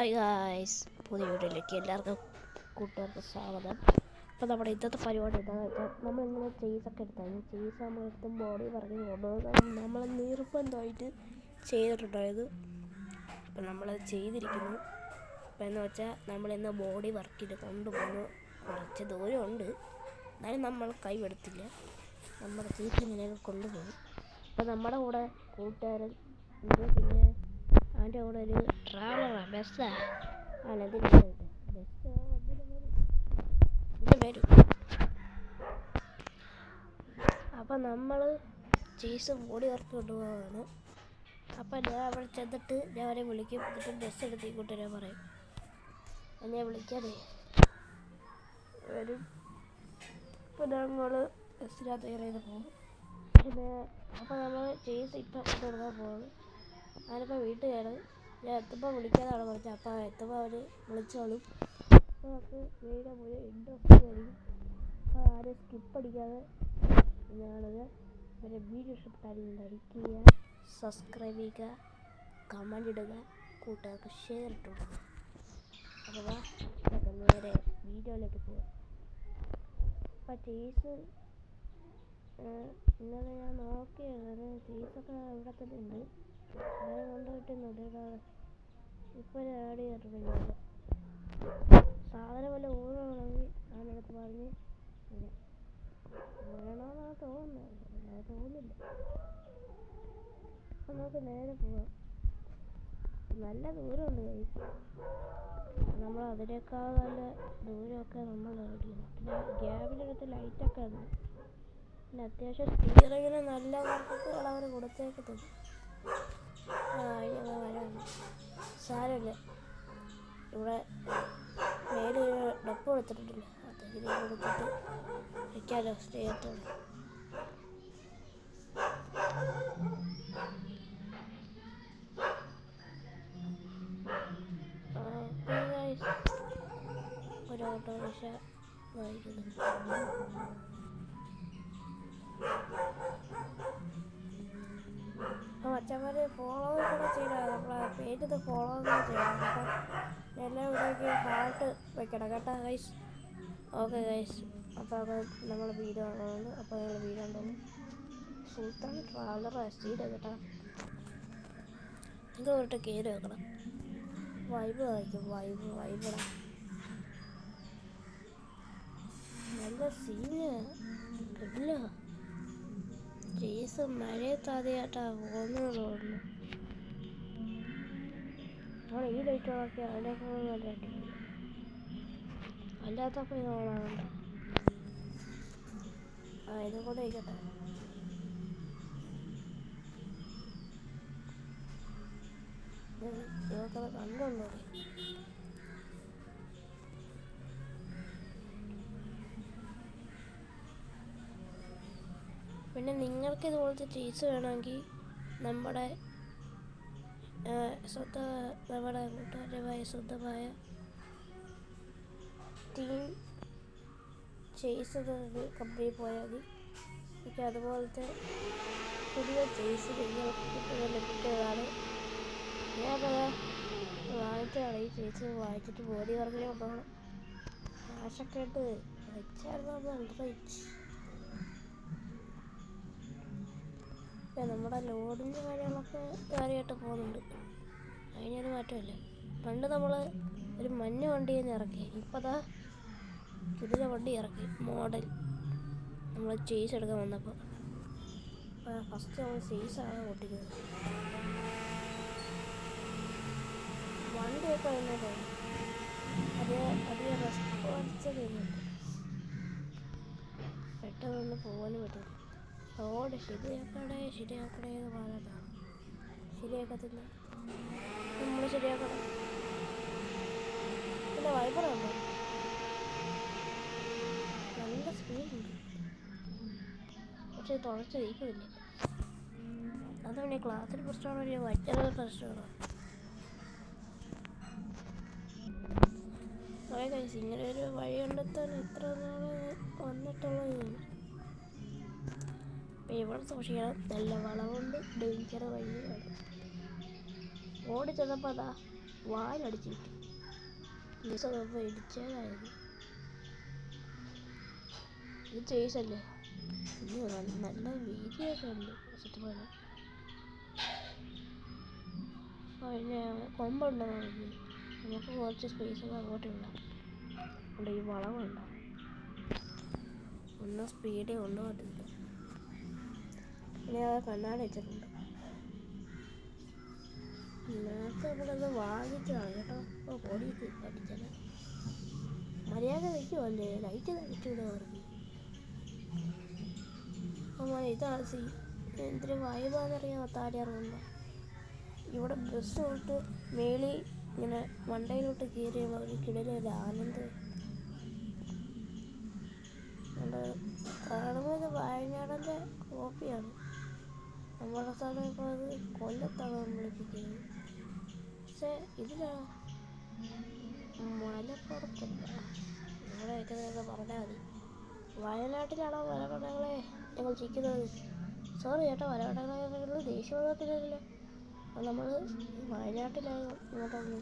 Hi guys പുതിയ വീഡിയോയിലേക്ക് എല്ലാവർക്കും കൂട്ടുകാർക്ക് സ്വാഗതം. അപ്പോൾ നമ്മുടെ ഇന്നത്തെ പരിപാടി എന്താണെന്ന് വെച്ചാൽ നമ്മൾ ഇങ്ങനെ ചെയ്സൊക്കെ എടുത്തായിരുന്നു ചെയ്സ് നമ്മളെടുത്ത് ബോഡി പറഞ്ഞ് കൊണ്ടുപോകുന്നത് നമ്മൾ നിർബന്ധമായിട്ട് ചെയ്തിട്ടുണ്ടായത് അപ്പം നമ്മളത് ചെയ്തിരിക്കുന്നു. അപ്പം എന്ന് വെച്ചാൽ നമ്മളിന്ന് ബോഡി വർക്കിന് കൊണ്ടുപോകുന്നു. കുറച്ച് ദൂരമുണ്ട്. എന്നാലും നമ്മൾ കൈവെടുത്തില്ല നമ്മുടെ ചേച്ചി ഇങ്ങനെയൊക്കെ കൊണ്ടുപോകും. അപ്പം നമ്മുടെ കൂടെ കൂട്ടുകാരൻ പിന്നെ അവന്റെ കൂടെ ഒരു ട്രാവലറാ ബസ്സാ ആണ്? ഇതിന്റെ ഇതിന്റെ പേര് അപ്പം നമ്മൾ ചേസ് ബോഡി വർക്ക് കൊണ്ടുപോവാണ്. അപ്പം ഞാൻ അവിടെ ചെന്നിട്ട് ഞാൻ അവരെ വിളിക്കും. എന്നിട്ട് ബസ് എടുത്ത് ഇങ്ങോട്ട് വരാൻ പറയും. എന്നെ വിളിക്കാനേ വരും. ഇപ്പം ഞങ്ങൾ ബസ്സിനകത്ത് കയറി ചെയ്ത് പോകും പിന്നെ അപ്പോൾ നമ്മൾ ചേസ് ഇപ്പം കൊണ്ടുപോകാൻ പോകുന്നത് ഞാനിപ്പോൾ വീട്ടിൽ കയറി ഞാൻ എത്തുമ്പോൾ വിളിക്കാനാണ് പറഞ്ഞത് അപ്പോൾ എത്തുമ്പോൾ അവർ വിളിച്ചോളും. അപ്പോൾ നമുക്ക് വീഡിയോ മുഴുവൻ ഇൻട്രസ്റ്റ് ആയിരിക്കും. അപ്പോൾ ആരും സ്കിപ്പ് അടിക്കാതെ ഞാനത് ഒരു വീഡിയോ ഇഷ്ടപ്പെട്ടാൽ ലൈക്ക് ചെയ്യുക സബ്സ്ക്രൈബ് ചെയ്യുക കമന്റ് ഇടുക കൂട്ടുകാർക്ക് ഷെയർ ഇട്ടു അഥവാ നേരെ വീഡിയോയിലേക്ക് പോകാം അപ്പോൾ ചേസ് ഇന്നലെ ഞാൻ നോക്കിയത് ചേസൊക്കെ ഇവിടെ തന്നെ ഉണ്ട്. ഞാൻ കൊണ്ടുപോയിട്ടൊന്നുമില്ല ഇതാണ് ഇപ്പോൾ ആഡ് ചെയ്തിട്ടുണ്ട് സാധനം വല്ല ഊഴമാണെങ്കിൽ ഞാനെടുത്ത് പറഞ്ഞ് ഊഴണമെന്നാണ് തോന്നുന്നത്. തോന്നുന്നില്ല. അപ്പം നമുക്ക് നേരെ പോവാം. നല്ല ദൂരമുണ്ട് നമ്മൾ അതിനേക്കാൾ നല്ല ദൂരമൊക്കെ നമ്മൾ ഓടിക്കണം പിന്നെ ഗ്യാബിനടുത്ത് ലൈറ്റൊക്കെ ഉണ്ട്. പിന്നെ അത്യാവശ്യം സ്പീഡിങ്ങിന് നല്ല വർക്കുകൾ അവർ കൊടുത്തേക്കത്തുള്ളൂ. ഞങ്ങൾ വരാം. സാരമില്ല. ഇവിടെ മേലെ ഒരു ഡപ്പ് കൊടുത്തിട്ടുണ്ടല്ലോ അതെങ്കിലും കൊടുത്തിട്ട് വയ്ക്കാമല്ലോ സ്റ്റേറ്റോട് ഒരു ഓട്ടോറിക്ഷ വായിക്കുന്നു ഫോളോ കൂടെ ചെയ്യണം. നമ്മളെ പേജ് ഫോളോ കൂടെ ചെയ്യണം. അപ്പോൾ എല്ലാ ഇവിടേക്ക് ഹാർട്ട് വെക്കണം കേട്ടോ ഗൈസ് ഓക്കെ ഗൈസ് അപ്പോൾ അത് നമ്മൾ വീഡിയോ കാണുന്നുണ്ട് അപ്പോൾ നിങ്ങൾ വീഡിയോ ഉണ്ടോന്ന് സുൽത്താൻ ട്രാവലർ എസ്റ്റീഡ് കേട്ടോ. നിങ്ങൾ ഒരിട്ട് കയറി വെക്കണം. വൈബ് കാണിക്കും. വൈബ് വൈബടാ നല്ല സീന് കിട്ടില്ല ചേസ് മഴയത്താദ്യമായിട്ടാ പോകുന്നത് തോന്നുന്നു നമ്മൾ ഈ ലൈറ്റ് അതിനേക്കാൾ നല്ല അടിപൊളി അല്ലാത്തപ്പോൾ ഇത് ഓണാകണ്ട ആ ഇതും കൂടെ ഇരിക്കട്ടെ ഇത് ഇതൊക്കെ കണ്ടുണ്ടോ പിന്നെ നിങ്ങൾക്ക് ഇതുപോലത്തെ ചീസ് വേണമെങ്കിൽ നമ്മുടെ സ്വന്ത നമ്മുടെ കൂട്ടുകാരുമായ സ്വന്തമായ ടീം ചേസ് കമ്പനി പോയാൽ മതി. എനിക്ക് അതുപോലത്തെ പുതിയ ചേസ് നിങ്ങൾക്ക് ലഭിക്കുന്നതാണ്. പറയാം വാങ്ങിച്ചാണ് ഈ ചേസ് വാങ്ങിച്ചിട്ട് ബോഡി വർക്കിനെ കൊണ്ടുപോകണം. കാശൊക്കെ ഇട്ട് വെച്ചായിരുന്നു റിച്ച് ഇപ്പം നമ്മുടെ ലോഡിന്റെ കാര്യങ്ങളൊക്കെ കാര്യമായിട്ട് പോകുന്നുണ്ട്. അതിനൊരു മാറ്റമില്ല. പണ്ട് നമ്മൾ ഒരു മഞ്ഞ വണ്ടിയിൽ നിന്ന് ഇറക്കി. ഇപ്പോൾ അതാ പുതിയ വണ്ടി ഇറക്കി. മോഡൽ. നമ്മൾ ചേസ് എടുക്കാൻ വന്നപ്പോൾ ഫസ്റ്റ് നമ്മൾ ചേസാണ് ഓട്ടിക്കുന്നത് വണ്ടിയൊക്കെ വന്നത് അത് അധികം റെസ്പോൺസ് ചെയ്യുന്നുണ്ട് പെട്ടെന്നൊന്ന് പോകാനും പറ്റും റോഡ് ശരിയാക്കണേ ശരിയാക്കണേ എന്ന് പറഞ്ഞതാണ് ശരിയാക്കത്തില്ല നമ്മൾ ശരിയാക്കണം. പിന്നെ വൈബറുണ്ടോ നല്ല സ്പീഡുണ്ട് പക്ഷെ തുളച്ച് നീക്കുന്നില്ല അതാണ് ക്ലാസ്സിൽ പ്രശ്നമാണോ ഒരു വൈറ്റൽ പ്രശ്നമാണോ. കുറേ കഴിച്ച് ഇങ്ങനെ ഒരു വഴി കണ്ടെത്താൻ എത്ര നാൾ വന്നിട്ടുള്ളത് ഇവിടെ സൂക്ഷിക്കണം. നല്ല വളവുണ്ട്. ഡേഞ്ചർ വഴിയാണ് ഓടി ചെന്നപ്പോൾ അതാ വായിലടിച്ച് ദിവസം ഇടിച്ചതായിരുന്നു. ഇത് ചേച്ചല്ലേ? നല്ല വീതിയൊക്കെ ഉണ്ട്. സത്യം പറഞ്ഞാൽ പിന്നെ കൊമ്പുണ്ടോ നമുക്ക് നമുക്ക് കുറച്ച് സ്പേസ് ഒക്കെ അങ്ങോട്ട് ഇടാം. ഉണ്ട് ഈ വളവുണ്ടോ. ഒന്നും സ്പീഡിൽ കൊണ്ടുപോകത്തില്ല. അത് കണ്ണാടി വെച്ചിട്ടുണ്ട്. നേരത്തെ ഇവിടെ ഒന്ന് വാങ്ങിച്ചതാണ് കേട്ടോ. ഓ പൊടി പഠിച്ചത് മര്യാദ വെക്കുമല്ലേ ലൈറ്റ് തളിച്ചൂടെ പറഞ്ഞു അമ്മ ഇതാണ് സീ എന്തൊരു വൈബാന്നറിയാമോ താടി ഇറങ്ങുമ്പോൾ ഇവിടെ ബസ് തൊട്ട് മേളിൽ ഇങ്ങനെ മണ്ടയിലോട്ട് കയറി ഒരു കിടലൊരു ആനന്ദം കാണുന്നത് ഇത് വയനാടന്റെ കോപ്പിയാണ് നമ്മുടെ സ്ഥലം ഇപ്പോൾ അത് കൊല്ലത്താണ് വിളിപ്പിക്കുന്നത്. പക്ഷേ ഇതിലാണ് മലപ്പുറത്തല്ല. ഇവിടെയൊക്കെ നിങ്ങൾക്ക് പറഞ്ഞാൽ മതി. വയനാട്ടിലാണോ മലപ്പുറങ്ങളെ ഞങ്ങൾ ചിക്കുന്നത്? സോറി ചേട്ടാ മലപ്പുറങ്ങളിൽ ദേശീയപഥത്തിലല്ല നമ്മൾ വയനാട്ടിലാണ് ഇങ്ങോട്ടൊന്ന്.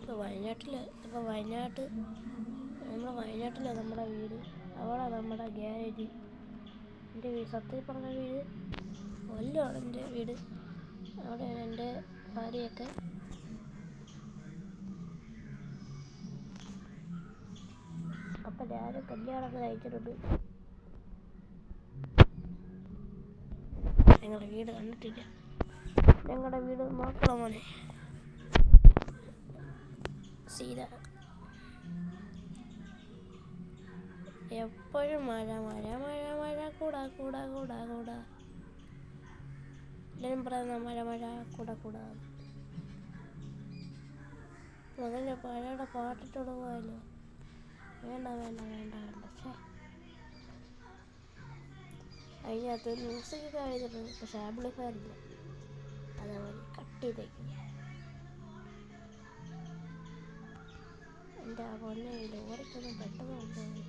ഇപ്പോൾ വയനാട്ടിൽ ഇപ്പോൾ വയനാട്ട് നമ്മുടെ വയനാട്ടിലാണ് നമ്മുടെ വീട്. അവിടെ നമ്മുടെ ഗ്യാരേജ്. എന്റെ വീട് സത്യം പറഞ്ഞ വീട് കൊല്ലമാണ് എന്റെ വീട്. അവിടെയാണ് എന്റെ ഭാര്യയൊക്കെ. അപ്പം ഞാൻ കല്യാണമൊക്കെ കഴിച്ചിട്ടുണ്ട്. ഞങ്ങളുടെ വീട് കണ്ടിട്ടില്ല. ഞങ്ങളുടെ വീട് നോക്കണം മോനെ? സീത. എപ്പോഴും മഴ മഴ മഴ മഴ കൂടാ കൂടാ കൂടാ കൂടാ. എല്ലാവരും പറയുന്ന മഴ മഴ കൂടാ കൂടാ. മകന്റെ പഴയുടെ പാട്ടിട്ടോട് പോയല്ലോ. വേണ്ട വേണ്ട വേണ്ട വേണ്ട പക്ഷേ അതിനകത്ത് മ്യൂസിക് കഴിഞ്ഞിട്ടുണ്ട് പക്ഷെ ആംപ്ലിഫയർ ഇല്ല അതേപോലെ കട്ട് ചെയ്തേക്കും എന്റെ ആ പൊന്നെ ലോറിക്കൊന്നും പെട്ടെന്ന് കൊണ്ടുപോയി.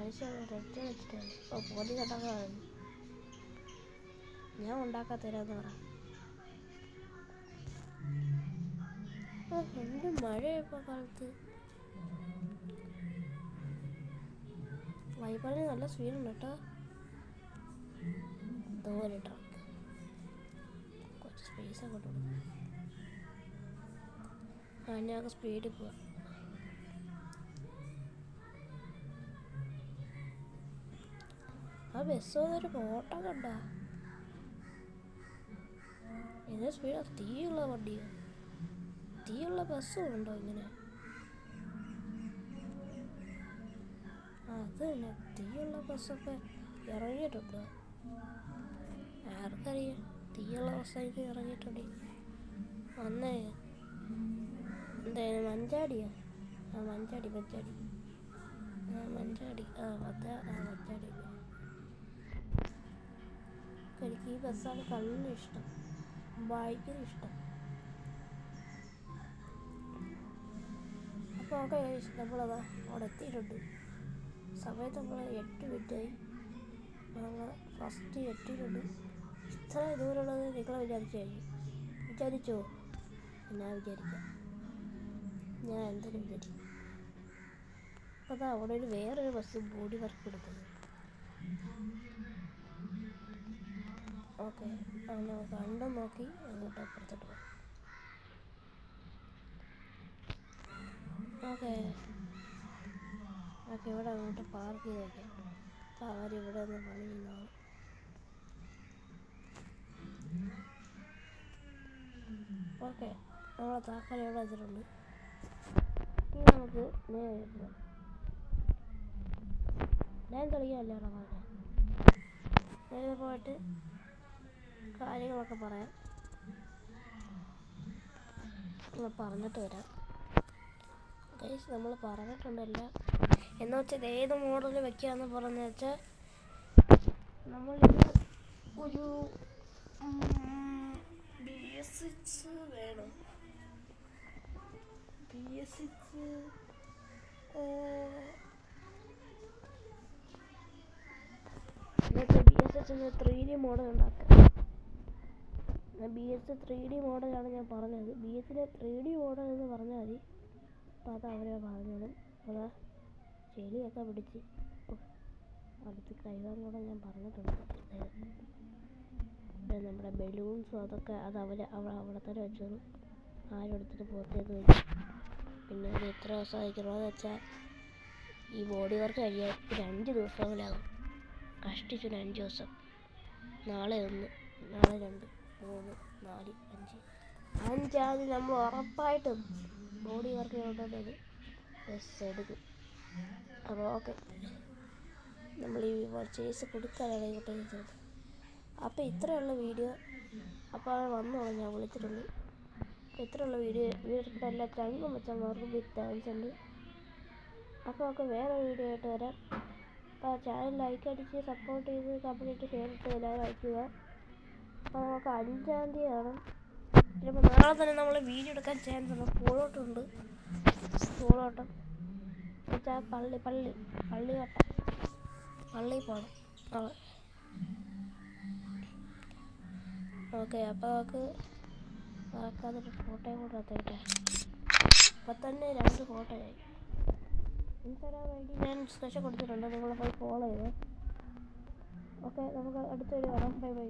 മനുഷ്യൻ റെഡ് വെച്ചിട്ടാണ് ഓ പൊതി കണ്ടാക്കാൻ ഞാൻ ഉണ്ടാക്കാത്തരാന്ന് പറ എന്ത് മഴയപ്പോ കാലത്ത് വൈബാണ് നല്ല സ്പീഡുണ്ട് കേട്ടോ ദൂരെ ട്രക്ക് കുറച്ച് സ്പേസ് അങ്ങോട്ട് കൊടുക്കാം ആ ഞങ്ങൾക്ക് സ്പീഡിൽ പോവാം ആ ബസ് വന്നൊരു ഓട്ടം കണ്ട. ഇത് സ്പീഡ് തീയുള്ള വണ്ടിയോ. തീയുള്ള ബസ്സും ഉണ്ടോ ഇങ്ങനെ? അത് തന്നെ തീയുള്ള ബസ്സൊക്കെ ഇറങ്ങിയിട്ടുണ്ടോ. ആർക്കറിയാം തീയുള്ള ബസ്സായിട്ട് ഇറങ്ങിയിട്ടുണ്ട്. വന്നേ. എന്തായാലും മഞ്ചാടിയാ? ആ മഞ്ചാടി മഞ്ചാടി. ആ മഞ്ചാടി. ആ അത ആ മഞ്ചാടി. എനിക്ക് ഈ ബസ്സാണ് കണ്ണിന് ഇഷ്ടം. ബൈക്കിന് ഇഷ്ടം. അപ്പോൾ ഓക്കെ നമ്മളത് അവിടെ എത്തിയിട്ടുണ്ട്. സമയത്ത് നമ്മൾ എട്ട് മിനിറ്റായി നമ്മൾ ഫസ്റ്റ് എത്തിയിട്ടുണ്ട്. ഇത്ര ദൂരമുള്ളത് നിങ്ങൾ വിചാരിച്ചായിരിക്കും വിചാരിച്ചോ? ഞാൻ വിചാരിക്കാം. ഞാൻ എന്തായാലും വിചാരിക്കും. അപ്പോൾ അതാ അവിടെ ഒരു വേറൊരു ബസ് ബോഡി വർക്ക് എടുക്കുന്നത് ഓക്കെ. അങ്ങനെ കണ്ടും നോക്കി അങ്ങോട്ട് അപ്പുറത്തോട്ട് പോകാം ഓക്കെ. ഓക്കെ ഇവിടെ അങ്ങോട്ട് പാർക്ക് ചെയ്ത് വയ്ക്കാം അപ്പോൾ അവരിവിടെ നിന്ന് പണി ചെയ്യുന്നതാണ്. ഓക്കെ നമ്മളെ താക്കോൽ ഇവിടെ വെച്ചിട്ടുണ്ട്? ഇനി നമുക്ക് നേരെ പോകാം ഞാൻ കളിക്കാനല്ലേ അവിടെ നേരെ പോയിട്ട് കാര്യങ്ങളൊക്കെ പറയാം. നമ്മൾ പറഞ്ഞിട്ട് വരാം. ഗൈസ് നമ്മൾ പറഞ്ഞിട്ടുണ്ടല്ല. എന്ന് വെച്ചാൽ ഏത് മോഡൽ വെക്കാന്ന് പറഞ്ഞു വെച്ചാൽ നമ്മളിത് ഒരു ബി എസ് സിക്സ് വേണം. ബി എസ് സിക്സ് എന്നുവെച്ചാൽ B S six three D model ഉണ്ടാക്കാം ബി എസ് ത്രീ ഡി മോഡലാണ് ഞാൻ പറഞ്ഞത്. ബി എസിന്റെ ത്രീ ഡി മോഡൽ എന്ന് പറഞ്ഞാൽ മതി അപ്പോൾ അത് അവരെ പറഞ്ഞത് അതാ ചെളിയൊക്കെ പിടിച്ച്. അടുത്ത് കഴുകാൻ കൂടെ ഞാൻ പറഞ്ഞിട്ടുണ്ട്. നമ്മുടെ ബലൂൺസും അതൊക്കെ അത് അവർ അവിടെ അവിടെ തന്നെ വെച്ചത് ആരും എടുത്തിട്ട് പുറത്തേക്ക് വെച്ചു പിന്നെ ഇത് എത്ര ദിവസം അയക്കണമെന്ന് വെച്ചാൽ ഈ ബോഡി വർക്ക് കഴിയാൻ ഒരു അഞ്ച് ദിവസമെങ്കിലാകും കഷ്ടിച്ച് ഒരു അഞ്ച് ദിവസം. നാളെ ഒന്ന് നാളെ രണ്ട്. മൂന്ന് നാല് അഞ്ച്. അഞ്ചാമത് നമ്മൾ ഉറപ്പായിട്ടും ബോഡി വർക്ക് ചെയ്യേണ്ടത് ബസ് എടുക്കും അപ്പോൾ ഓക്കെ. നമ്മൾ ഈ ചേസ് കൊടുക്കാനാണ് ഇങ്ങോട്ട് അപ്പോൾ ഇത്രയുള്ള വീഡിയോ അപ്പോൾ അത് വന്നോളാം ഞാൻ വിളിച്ചിട്ടുണ്ട്. ഇത്രയുള്ള വീഡിയോ വീഡിയോ എല്ലാ താങ്കും വെച്ചവർക്ക് ബിഗ് താങ്ക്സ് ഉണ്ട്. അപ്പോൾ ഒക്കെ വേറെ വീഡിയോ ആയിട്ട് വരാം. അപ്പോൾ ചാനൽ ലൈക്ക് അടിച്ച് സപ്പോർട്ട് ചെയ്ത് കംപ്ലീറ്റ് ഷെയർ ഇട്ട് എല്ലാവരും അയക്കുക അപ്പോൾ നമുക്ക് അഞ്ചാം തീയതി ആണ് ചിലപ്പോൾ നാളെ തന്നെ നമ്മൾ വീഡിയോ എടുക്കാൻ ചാൻസ് ഉണ്ട്. സ്കൂളോട്ടുണ്ട്. സ്കൂളോട്ടം. വെച്ചാൽ പള്ളി പള്ളി പള്ളിയോട്ടം പള്ളിയിൽ പോകണം നാളെ. ഓക്കെ അപ്പോൾ നമുക്ക് മറക്കാതെ ഒരു ഫോട്ടോയും കൂടെ എടുത്തേട്ടെ അപ്പം തന്നെ രണ്ട് ഫോട്ടോയായി ഇൻസ്റ്റാഗ്രാം ഐ ഡി ഞാൻ സ്പെഷ്യൽ കൊടുത്തിട്ടുണ്ട്. നിങ്ങൾ പോയി ഫോളോ ചെയ്തേ. ഓക്കെ നമുക്ക് അടുത്തൊരു വരാം. Bye bye.